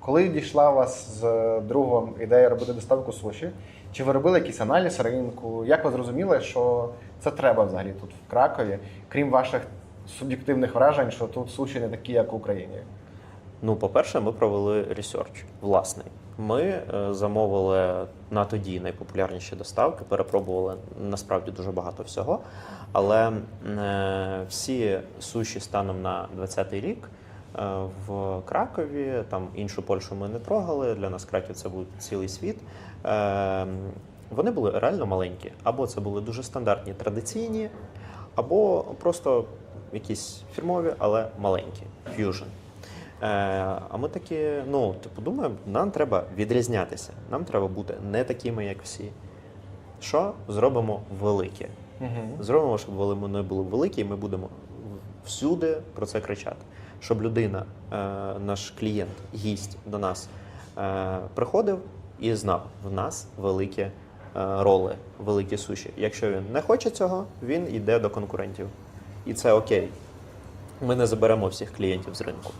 Коли дійшла у вас з другом ідея робити доставку суші, чи ви робили якийсь аналіз ринку? Як ви зрозуміли, що це треба взагалі тут в Кракові, крім ваших суб'єктивних вражень, що тут суші не такі, як в Україні? Ну, по-перше, ми провели ресерч власний. Ми е, замовили на тоді найпопулярніші доставки, перепробували насправді дуже багато всього. Але е, всі суші станом на 20-й рік е, в Кракові, там іншу Польщу ми не трогали. Для нас Краків це був цілий світ. Е, вони були реально маленькі. Або це були дуже стандартні традиційні, або просто якісь фірмові, але маленькі. Ф'южн. Е, а ми такі, ну, типу, думаємо, нам треба відрізнятися. Нам треба бути не такими, як всі. Що зробимо велике? Зробимо, щоб вони були великі, і ми будемо всюди про це кричати. Щоб людина, е, наш клієнт, гість до нас е, приходив і знав, в нас великі е, роли, великі суші. Якщо він не хоче цього, він йде до конкурентів. І це окей. Ми не заберемо всіх клієнтів з ринку.